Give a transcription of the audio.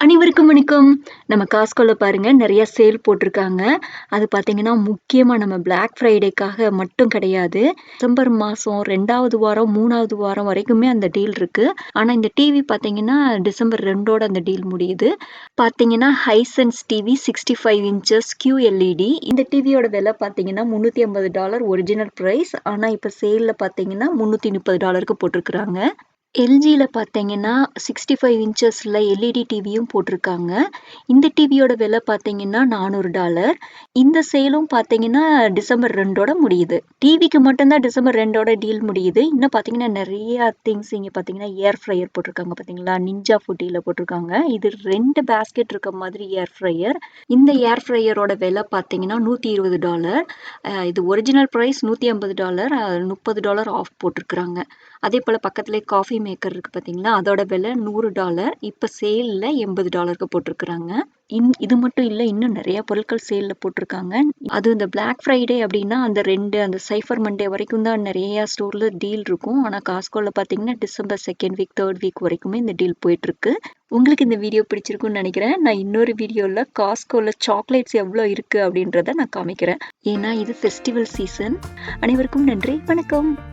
அனைவருக்கும் வணக்கம். நம்ம Costcoல பாருங்க நிறையா சேல் போட்டிருக்காங்க. அது பார்த்தீங்கன்னா, முக்கியமா நம்ம பிளாக் ஃப்ரைடேக்காக மட்டும் கிடையாது. டிசம்பர் மாதம் ரெண்டாவது வாரம், மூணாவது வாரம் வரைக்குமே அந்த டீல் இருக்கு. ஆனா இந்த டிவி பார்த்தீங்கன்னா, டிசம்பர் ரெண்டோட அந்த டீல் முடியுது. பார்த்தீங்கன்னா, ஹைசன்ஸ் டிவி 65 இன்ச்சஸ் கியூஎல்இடி இந்த டிவியோட விலை பார்த்தீங்கன்னா, $350 ஒரிஜினல் ப்ரைஸ் ஆனால் இப்போ சேலில் பார்த்தீங்கன்னா, $330க்கு போட்டிருக்காங்க. எல்ஜியில் பார்த்தீங்கன்னா, 65 இன்ச்சஸ்ல எல்இடி டிவியும் போட்டிருக்காங்க. இந்த டிவியோட விலை பார்த்தீங்கன்னா, $400. இந்த சேலும் பார்த்தீங்கன்னா, டிசம்பர் ரெண்டோட முடியுது. டிவிக்கு மட்டும் தான் டிசம்பர் ரெண்டோட டீல் முடியுது. இன்னும் பார்த்தீங்கன்னா, நிறையா திங்ஸ் இங்க பார்த்தீங்கன்னா, ஏர் ஃப்ரையர் போட்டிருக்காங்க பார்த்தீங்களா? நிஞ்சா ஃபுட்டியில் போட்டிருக்காங்க. இது 2 பேஸ்கெட் இருக்க மாதிரி ஏர் ஃப்ரையர். இந்த ஏர் ஃப்ரையரோட விலை பார்த்தீங்கன்னா, $120. அ இது ஒரிஜினல் பிரைஸ் $150 அ $30 ஆஃப் போட்டிருக்காங்க. அதேபோல பக்கத்திலேயே காஃபி மேக்கர் இருக்குது பார்த்தீங்களா? அதோட விலை நூறு டாலர் இப்போ சேலில் எண்பது டாலருக்கு போட்டிருக்கிறாங்க இன் இது மட்டும் இல்லை இன்னும் நிறைய பொருட்கள் சேலில் போட்டிருக்காங்க. அது இந்த பிளாக் ஃப்ரைடே அப்படின்னா அந்த ரெண்டு அந்த சைஃபர் மண்டே வரைக்கும் தான் நிறைய ஸ்டோரில் டீல் இருக்கும். ஆனால் காஸ்கோவில் பார்த்தீங்கன்னா, December second week, third week வரைக்குமே இந்த டீல் போயிட்டுருக்கு. உங்களுக்கு இந்த வீடியோ பிடிச்சிருக்குன்னு நினைக்கிறேன் நான் இன்னொரு வீடியோவில் காஸ்கோவில் சாக்லேட்ஸ் எவ்வளோ இருக்குது அப்படின்றத நான் காமிக்கிறேன். ஏன்னா இது ஃபெஸ்டிவல் சீசன். அனைவருக்கும் நன்றி. வணக்கம்.